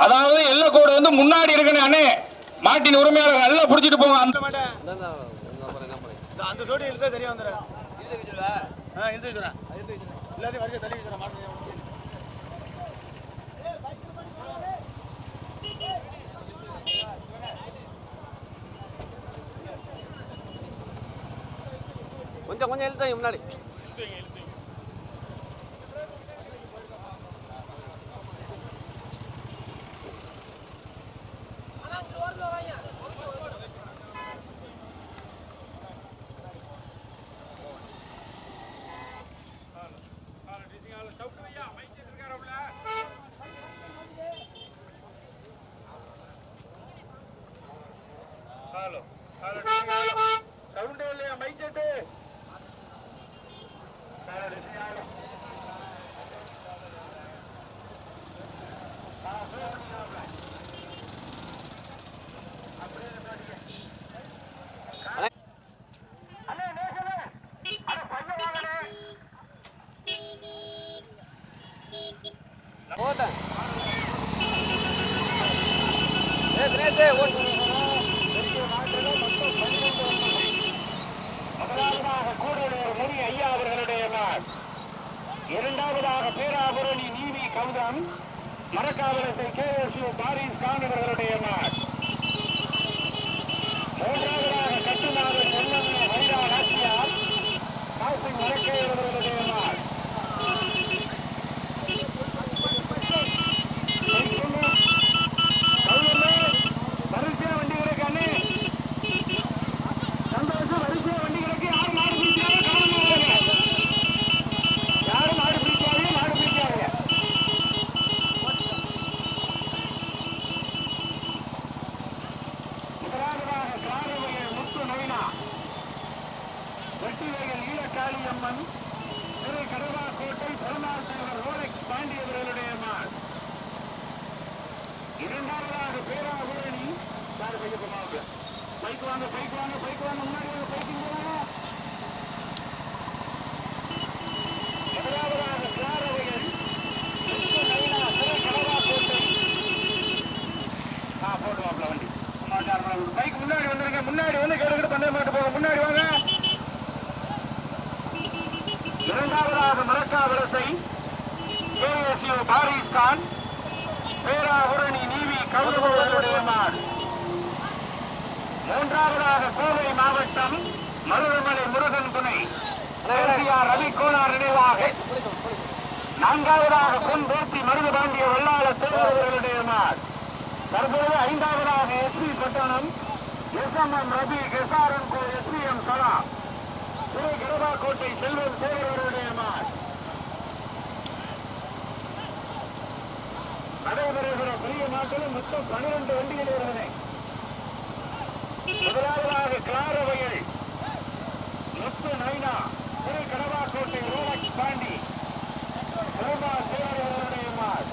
அதாவது எல்லை கோடு வந்து முன்னாடி இருக்கணும் அண்ணே. மாட்டின் உரிமையாளர் நல்லா புடிச்சிட்டு போங்க. அந்த அந்த சோடி இழுத்தா சரியா வந்துடுறேன் ஆ இழுத்து வைக்கிறேன் எல்லாத்தையும் வரைக்கும் தள்ளி வைக்கிறேன் மாட்டு கொஞ்சம் கொஞ்சம் இழுத்தா முன்னாடி. హలో హలో సౌండ్ మైక్ இரண்டாவதாக மரக்கா மரக்காவரசை கேஎஸ்யூ பாரிஸ் கான் பேராபுரணி நீவி கௌதவர்களுடைய நாடு மூன்றாவதாக கோவை மாவட்டம் மருதமலை முருகன் துணை. கேசிஆர் ரவி கோனார் நினைவாக. நான்காவதாக பொன் மருது பாண்டிய வெள்ளாள தேவர்களுடைய நாடு தற்போது ஐந்தாவதாக SP Pattanam S M M Rabi கெசாரன் கோ எஸ் பி எம் சலா. திரு கடவாக்கோட்டை செல்வம் தேவரவருடைய நாடு நடைபெறுகிற பெரிய நாட்டில் மொத்தம் பன்னிரண்டு வண்டிகள் இருந்தன முதலாவதாக கிளாரவயல் முத்து நைனா திரு கடவாக்கோட்டை ரோலக்ஸ் பாண்டி சிவமா தேவரவருடைய மார்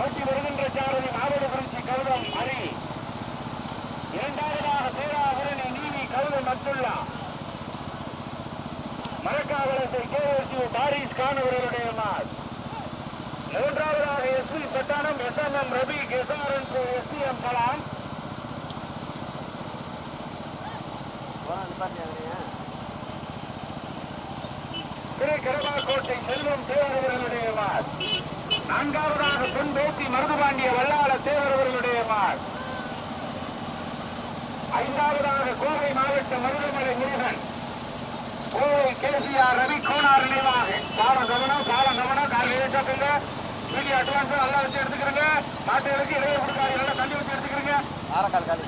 ஓட்டி வருகின்ற சாரதி மாவட்டகுறிச்சி கௌதம் ஹரி இரண்டாவதாக பேராபுரணி நீவி கௌதம் அப்துல்லா மரக்காவலத்தை கேஎஸ்யூ காணவர்களுடைய கான் அவர்களுடைய மார் மூன்றாவதாக SP Pattanam S M M Ravi கெசாரன் S P M Kalam. Thiru Kadavakottai Selvam தேவரவர்களுடைய மார் நான்காவதாக பொன் பேசி மருதுபாண்டிய வல்லாள தேவரவர்களுடைய மார் ஐந்தாவதாக கோவை மாவட்ட மருதமலை முருகன். கோவை கேசிஆர் ரவி கோனார் நினைவாக கால கவனம் கால கவனம். கால நிலைச்சாக்குங்க வீடியோ அட்வான்ஸ் நல்லா வச்சு எடுத்துக்கிறங்க. மாட்டுகளுக்கு இடையே கொடுக்காது நல்லா தள்ளி வச்சு எடுத்துக்கிறங்க. ஆரக்கால் காலி.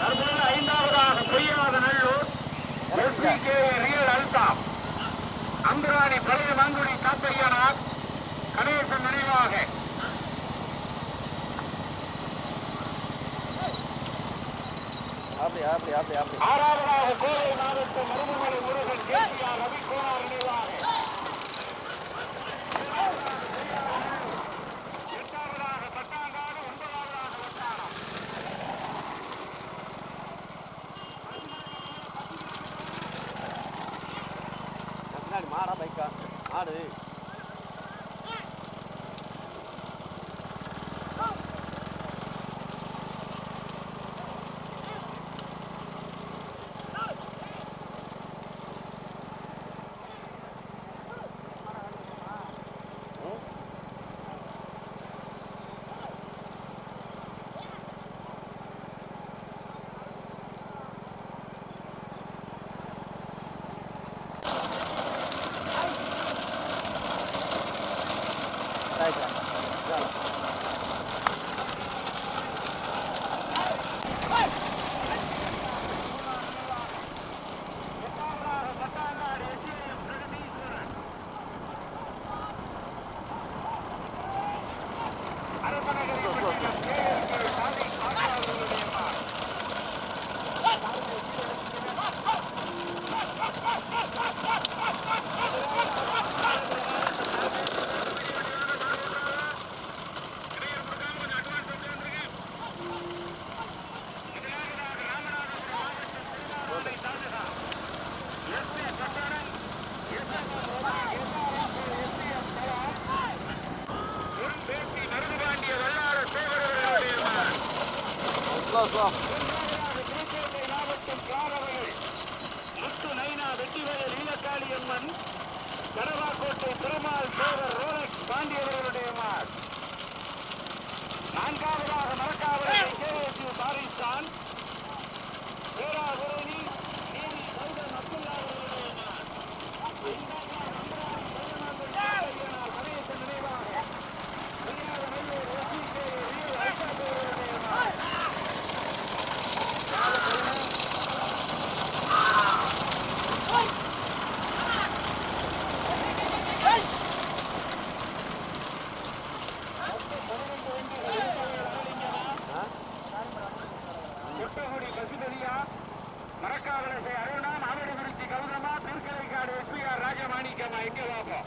தற்போது ஐந்தாவதாக பொய்யாத நல்லூர் எஸ்பிகே ரியல் அல்தாப். அங்குராணி பழைய மங்குடி காப்பையனார் கணேசன் நினைவாக அப்படி அப்படி அப்படி அப்படி ஆறாவதாக கோவை மாவட்டம் மருதுமலை முருகன் கேசிஆர் ரவி கோனார் நினைவாக சந்தோஷம் முத்து நைனா வெற்றிவேல் ஈழக்காளி அம்மன் கடவாக்கோட்டை திருமால் சேவர் ரோலக்ஸ் பாண்டியவர்களுடைய நான்காவதாக மரக்காவலை பாரிஸ்தான். மரக்காவலத்தை அருணா அவரை குறிச்சி கௌதமா திருக்கரைக்காடு எஸ்பிஆர் ராஜமாணிக்கமா எங்கே பார்ப்போம்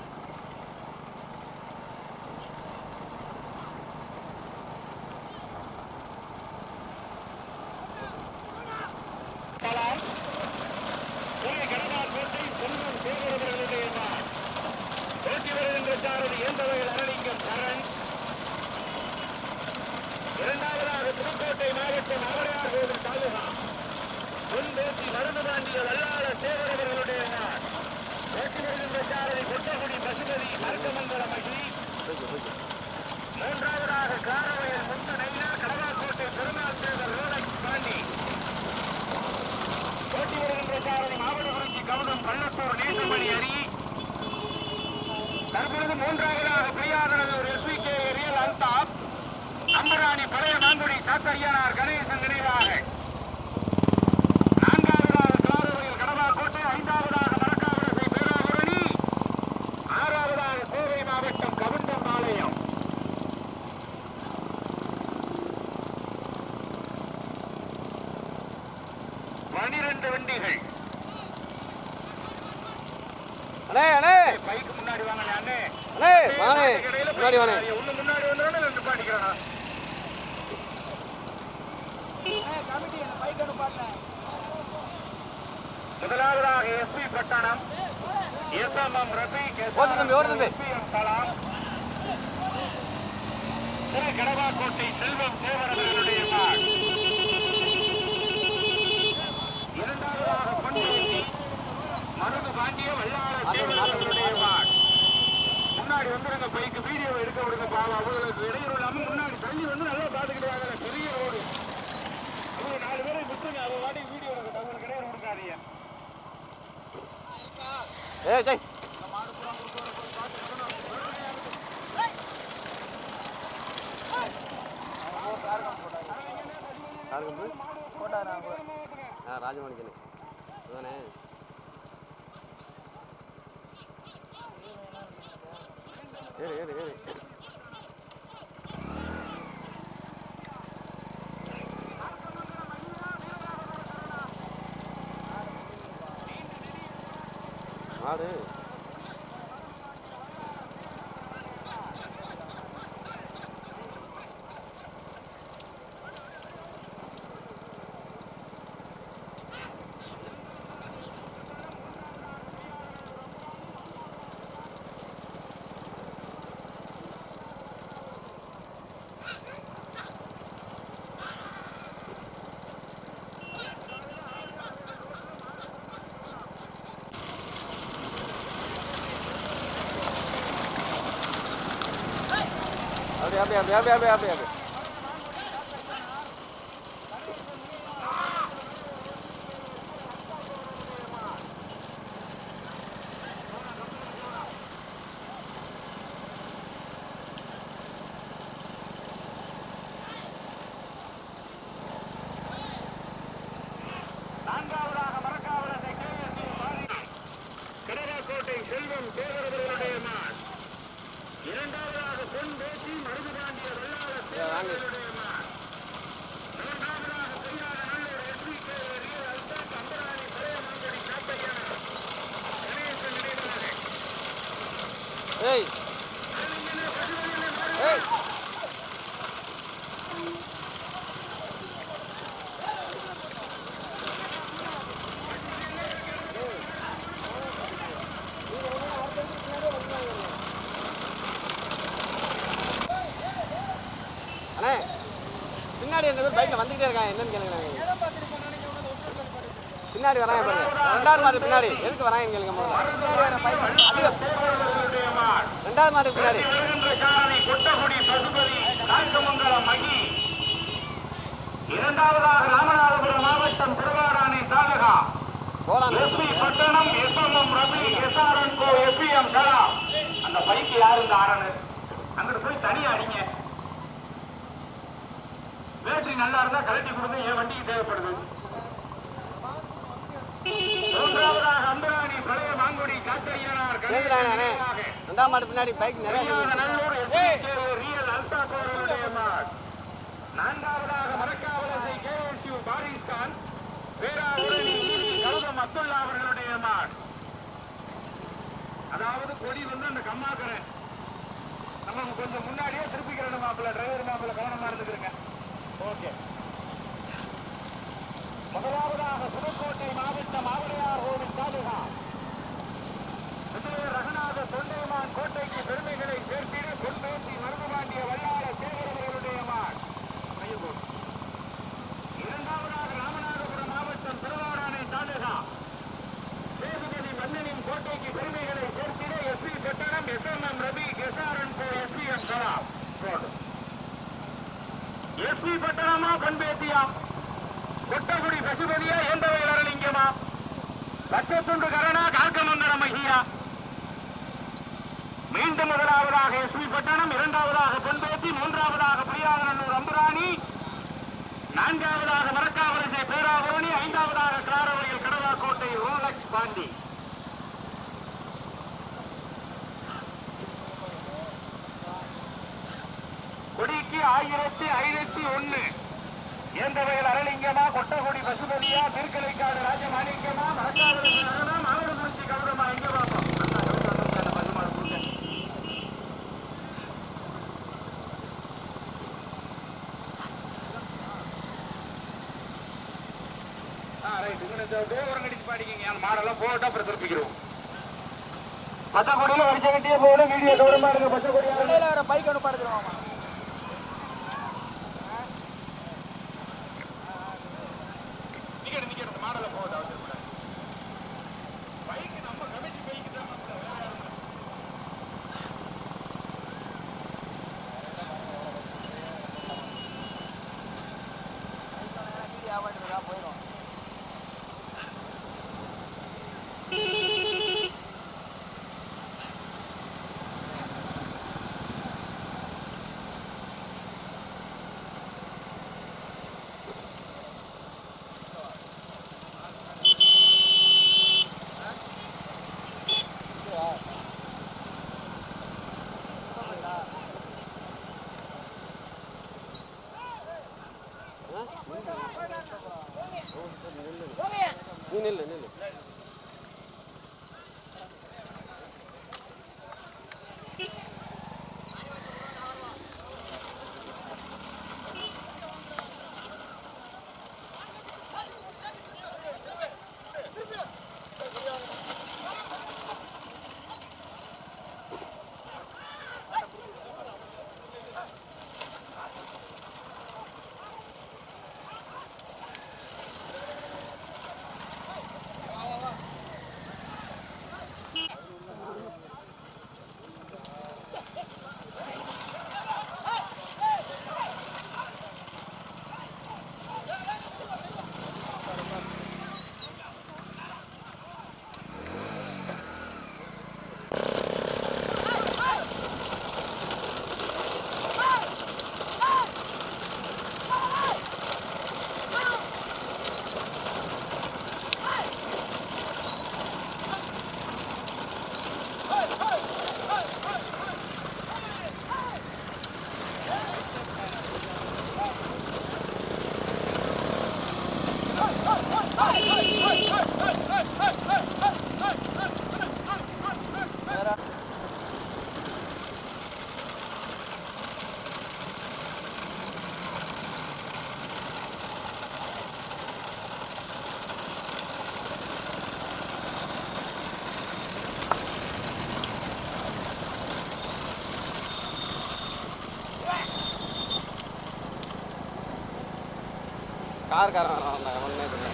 சாத்தரியானார் கணேசன் நினைவாக. முக்கிய வல்லாள தேவர்களுடைய வார்டு முன்னாடி வந்துருங்க பைக்கு வீடியோ எடுக்க விடுங்க பாவம் அவங்களுக்கு இடையூறு இல்லாமல் முன்னாடி தள்ளி வந்து நல்லா பார்த்துக்கிட்டு வாங்க பெரிய ரோடு. அவங்க நாலு பேரை விட்டுருங்க. அவங்க வாட்டி வீடியோ எடுக்க அவங்களுக்கு இடையூறு கொடுக்காதீங்க ஏ ஜெய் அதுதானே ஏறு ஏறு ஏறு. ஆடு. abre, abre, abre, abre, abre. இரண்டாவதாக பொன் பேசி மருதுபாண்டிய வெள்ளாள தேவரவர்களுடைய மான் மூன்றாவதாக Poyyana Nallur SV K real Althaf Ambarani பழைய மாங்கடி காப்பையா கணேசன் நினைவாக ஏய் ஏய் அண்ணே பின்னாடி ரெண்டு பேர் பைக்கில் வந்துக்கிட்டே இருக்காங்க என்னன்னு கேளுங்க பின்னாடி வராங்க பாருங்க ரெண்டாவது எதுக்கு வராங்க கேளுங்க முதல்ல தேவரவர்களுடைய ரெண்டாவது மாடு பின்னாடி. கொட்டகுடி பசுபதி காக்கமங்கலம் மகி இரண்டாவதாக ராமநாதபுரம் மாவட்டம் திருவாராணி தாலகா போலாம். SP Pattanam SMM Ravi SRN co SPM Kala அந்த பைக்கு யாரு இந்த ஆரனு அங்கிட்டு போய் தனியா அடிங்க பேட்டரி நல்லா இருந்தா கலட்டி கொடுங்க என் வண்டிக்கு தேவைப்படுது? மூன்றாவதாக அம்பராணி பழைய மாங்குடி காத்தையனார் கேட்குறாங்க அண்ணே ரெண்டாவது மாடு பின்னாடி பைக் நிறைய நிக்குது. நல்லூர் எஸ்பிகே ரியல் அல்சா கோவிலுடைய மாட் நான்காவதாக மரக்காவலசை கேஎஸ்யூ பாரிஸ்கான். பேராவூரணி கௌதம் அப்துல்லா அவர்களுடைய மாட் அதாவது கொடி வந்து அந்த கம்மாக்கரை நம்ம கொஞ்சம் முன்னாடியே திருப்பிக்கிறோம் மாப்பிள்ள. டிரைவர் மாப்பிள்ள கவனமா இருந்துக்கிறேங்க. ஓகே. முதலாவதாக புதுக்கோட்டை மாவட்டம் ஆவடையார் கோவில் தாலுகா விஜய ரகுநாத தொண்டைமான் கோட்டைக்கு பெருமைகளை சேர்த்து பொன்பேசி மருதுபாண்டிய வல்லாள சேகரவர்களுடைய மான் இரண்டாவதாக ராமநாதபுரம் மாவட்டம் திருவாராணை தாலுகா சேதுபதி மன்னனின் கோட்டைக்கு பெருமைகளை சேர்த்திட SP Pattanam SMM Ravi SRN கோ எஸ்பிஎம் கலா எஸ்பி பட்டணமா பண்பேசியா கொட்டகுடி பசுபதியா எந்த வேலரலிங்கமா லட்சத்துண்டு கரணா காக்கமங்கல மகியா மீண்டும் முதலாவதாக எஸ்பி பட்டணம் இரண்டாவதாக பொன்பேத்தி மூன்றாவதாக புரியாதநல்லூர் அம்புராணி நான்காவதாக மரக்காவரசை பேராவரணி ஐந்தாவதாக கிளாரவழியில் கடவாக்கோட்டை ரோலக்ஸ் பாண்டி கொடிக்கு ஆயிரத்தி ஐநூத்தி ஒண்ணு எந்த வயல் அரளிங்கமா கொட்டகுடி பசுபதியா திருக்கலைக்காடு ராஜமாணிக்கமா மரக்காவரசு நகரமா மாவட்டக்குறிச்சி கௌரமா எங்க பார்ப்போம் அண்ணா, கௌரவம் வந்துருச்சு, அந்த பசுமாடு கொடுங்க. ஆ, ரைட். இங்க இந்த கோபுரம் கடிச்சு பாடிக்கிங்க. அந்த மாடெல்லாம் போட்டு அப்புறம் திருப்பிக்கிறோம். பச்சைக்கொடியில வரிசை கட்டியே போகணும் வீடியோ கவனமா இருங்க பச்சைக்கொடியால பைக் ஒன்று படுத்துருவாமா கார்காரன் வரான் ஒன்றே இல்லை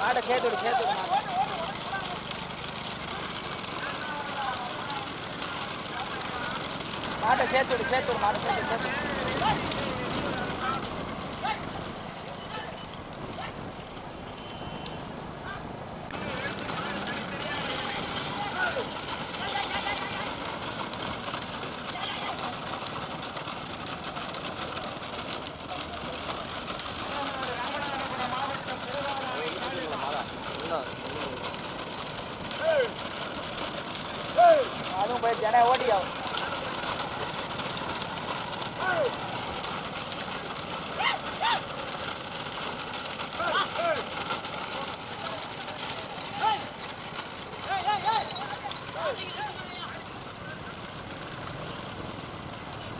மாட்டை சேர்த்து விடு சேர்த்து விடு மாட்டை மாட்டை சேர்த்து விடு சேர்த்து விடு மாட்டை சேர்த்து சேர்த்து விடு. அதுவும் போய் ஜன ஓட்டியாகும்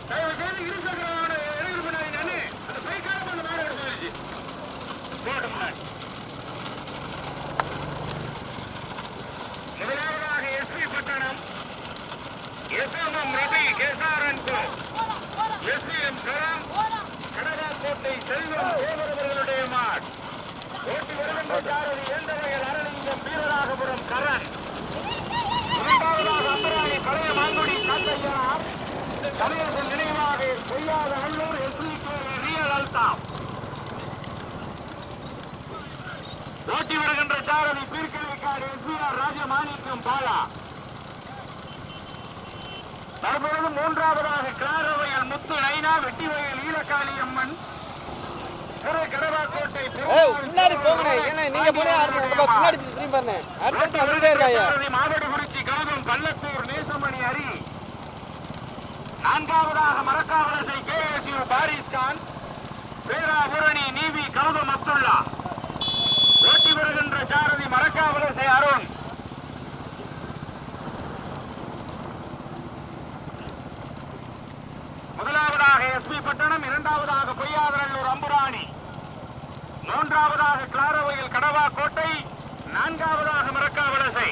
தயவு செய்து இருசக்கரமான இளைஞர் பின்னாடி நின்னு, அந்த பைக்கார பண்ண மாடு எடுத்து போயிடுச்சு. போட்டு முன்னாடி. முதலாவதாக SP Pattanam SMM Ravi கேசாரன் SPM களம் கடகாக்கோட்டை செல்வம் தேவரவர்களுடைய மாட் ஓட்டி வருகின்ற சாரதி எந்த வகையில் அரணிங்கம் வீரராகபுரம் கரண் இரண்டாவதாக அம்பராணி பழைய மாங்குடி காத்தையனார் கலைஞர்கள் நினைவாக பொய்யாத நல்லூர் எஸ்வி ரியல் அல்தாப் ஓட்டி வருகின்ற சாரதி பீர்க்கலிக்காடு எஸ்விஆர் ராஜமாணிக்கம் பாலா தற்பொழுது மூன்றாவதாக கிளாரவையில் முத்து நைனா வெட்டிவயல் ஈலக்காளி அம்மன் திரு கடவாக்கோட்டை ஏய் முன்னாடி போங்கண்ணே ஏன்னா நீங்க போனே அடுத்த திரும்பி பாருங்க அடுத்து கழகம் கள்ளத்தூர் நேசமணி அரி. நான்காவதாக மரக்காவலத்தை கே எஸ் யூ பேராபுரணி நீவி கௌதம் அப்துல்லா ஓட்டி வருகின்ற சாரதி மரக்காவலசை அருண். முதலாவதாக எஸ்பி பட்டணம் இரண்டாவதாக பொய்யாதரல்லூர் அம்புராணி. மூன்றாவதாக கிளாரவையில் கடவா கோட்டை நான்காவதாக மரக்காவலசை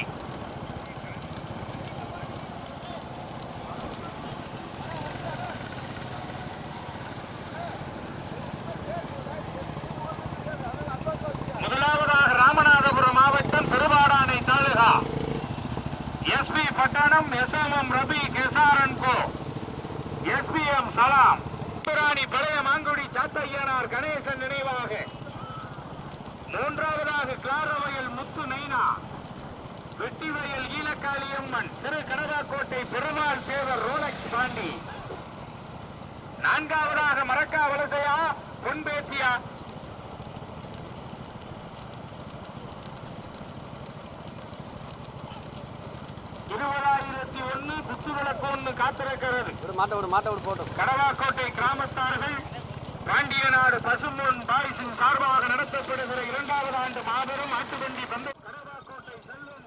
முதலாவதாக ராமநாதபுரம் மாவட்டம் Thiruvadanai taluka SP Pattanam SMM Rafi Kesaran co SPM Salam Rani பழைய மாங்குடி சாத்தையனார் கணேசன் நினைவாக மூன்றாவதாக கிளாரவயல் முத்து நைனா வெட்டிவயல் ஈலக்காளியம்மன் திரு கடவாக்கோட்டை பெருமாள் தேவர் ரோலக்ஸ் பாண்டி. நான்காவதாக மரக்கா வலசையா பொன்பேத்தியா. இருபதாயிரத்தி ஒண்ணு குத்துவிளக்கு ஒண்ணு காத்திருக்கிறது. ஒரு மாட்டை விடு மாட்டை விடு போட்டோம் கடவாக்கோட்டை கிராமத்தார்கள் பாண்டியநாடு பசும்பொன் பாரிசின் சார்பாக நடத்தப்படுகிற இரண்டாவது ஆண்டு மாபெரும் ஆட்டுவண்டி பந்தய கடவாக்கோட்டை செல்வம்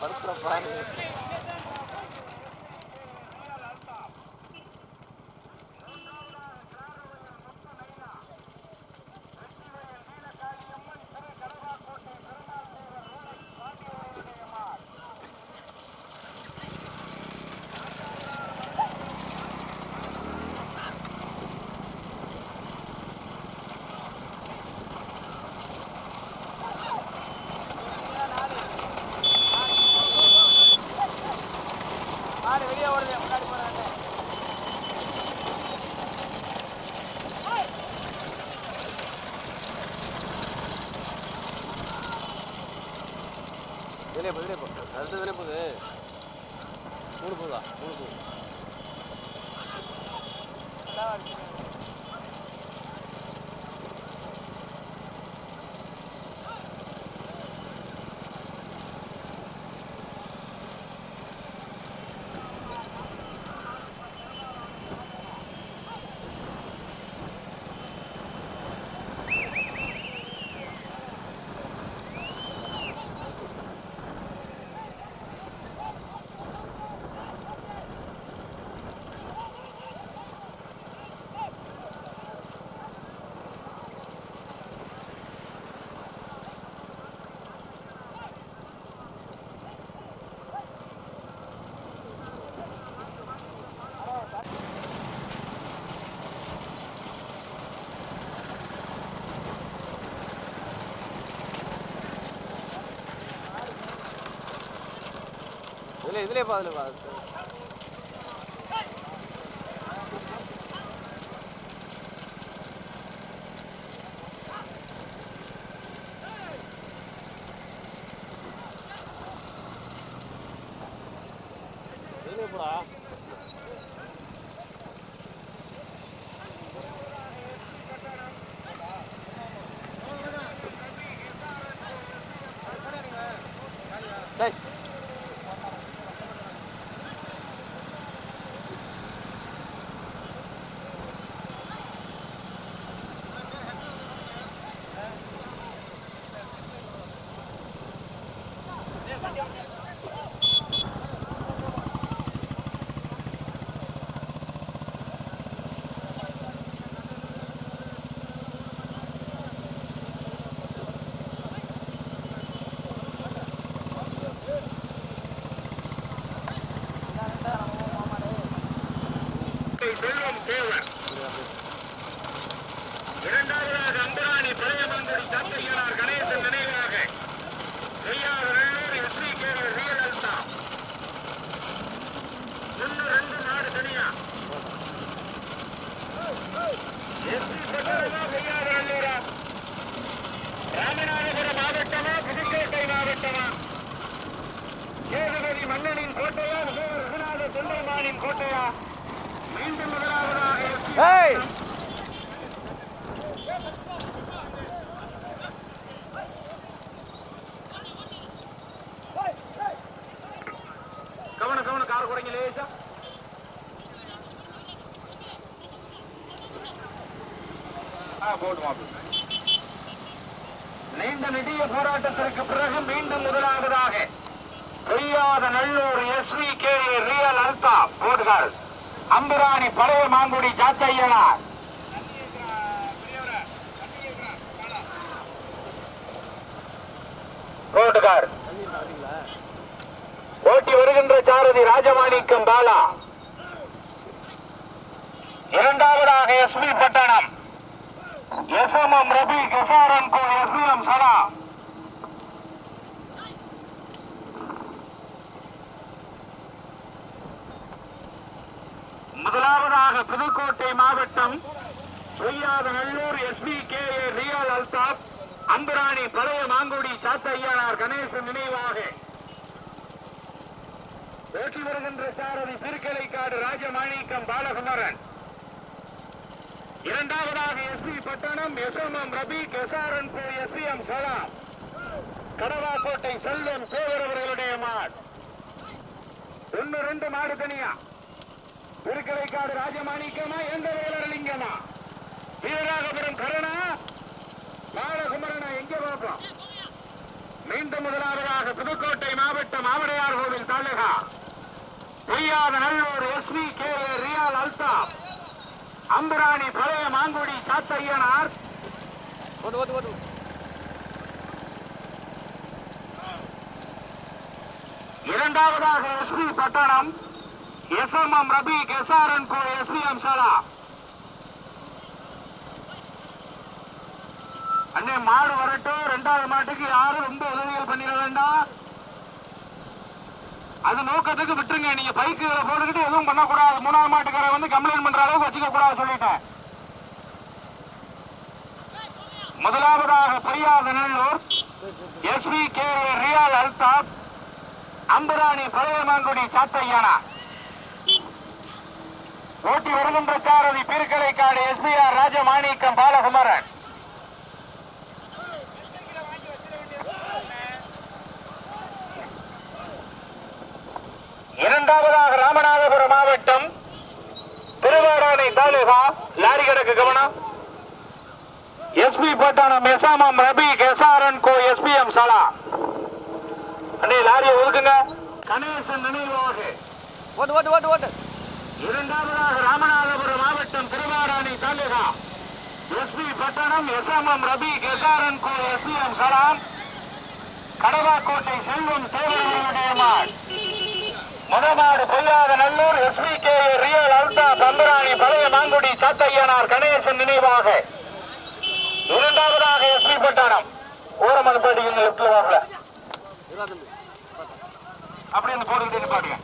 படுத்துற பாருங்க. Vile vile pagano போட்டுகார் ஓட்டி வருகின்ற சாரதி ராஜமாணிக்கம் பாலா. இரண்டாவதாக SP Pattanam. S M M Rafi Kesaran co SPM சரா முதலாவதாக புதுக்கோட்டை மாவட்டம் Poyyatha Nallur SP K A real Althaf. Ambarani பழைய மாங்குடி சாத்தையார் கணேசன் நினைவாக. ஓட்டி வருகின்ற சாரதி திருக்கலைக்காடு ராஜமாணிக்கம் பாலகுமரன். இரண்டாவதாக எஸ்பி பட்டணம் எஸ்எம்எம் ரபி கெசாரன் போ எம் சலாம் கடவாக்கோட்டை செல்வம் சேவர் அவர்களுடைய மாடு. ஒன்னு ரெண்டு மாடு தனியா. திருக்கலைக்காடு ராஜமாணிக்கமா எந்த வேலரலிங்கமா? வீரராகபுரம் கருணா பாலகுமரனா எங்கே பார்ப்போம். மீண்டும் முதலாவதாக புதுக்கோட்டை மாவட்டம் Avadaiyar Kovil taluka. Poyyatha Nallur SV K real அல்தா அம்பராணி பழைய மாங்குடி ஓட்டு இரண்டாவதாக SP Pattanam. SMM Rafi Kesaran co SPM சலா. அண்ணே மாடு வரட்டும். ரெண்டாவது மாட்டுக்கு யாரும் ரொம்ப உதவிகள் பண்ணிட வேண்டாம். அது நோக்கத்துக்கு விட்டுருங்க. நீங்க பைக்கு போட்டுக்கிட்டு எதுவும் பண்ணக்கூடாது. மூணாவது மாட்டுக்கார வந்து கம்ப்ளைண்ட் பண்ற அளவுக்கு வச்சுக்க கூடாது சொல்லிட்டேன். முதலாவதாக பெரியாத Nallur SV K real Althaf அம்பராணி Pazhayamangudi சாத்தையானா. ஓட்டி வருகின்ற சாரதி பீர்க்கலைக்காடு எஸ்பிஆர் ராஜமாணிக்கம் பாலகுமாரன். இரண்டாவதாக ராமநாதபுரம் மாவட்டம் திருவாடானை தாலுகா. லாரி கிடக்கு கவனம். எஸ்பி பட்டாணம் எஸ்ஆமம் ரபி எஸ்ஆர்என் கோ எஸ்பிஎம் சலா. அண்ணே லாரியை ஒதுக்குங்க. கணேசன் நினைவாக. ஓட்டு ஓட்டு ஓட்டு ஓட்டு. இரண்டாவதாக ராமநாதபுரம் மாவட்டம் Thiruvadanai taluka. SP Pattanam SMM Rafi SRN co SPM Salam Kadavakottai Selvam தேவனுடைய மாள் Poyyatha Nallur SP K real அல்டா தந்தராணி பழைய மாங்குடி சாத்தையனார் கணேசன் நினைவாக. இரண்டாவதாக எஸ்பி பட்டாணம். ஓரமன் பாட்டிங்க லெப்ட்ல வாங்கல அப்படின்னு போட்டுக்கிட்டு நிப்பாட்டுங்க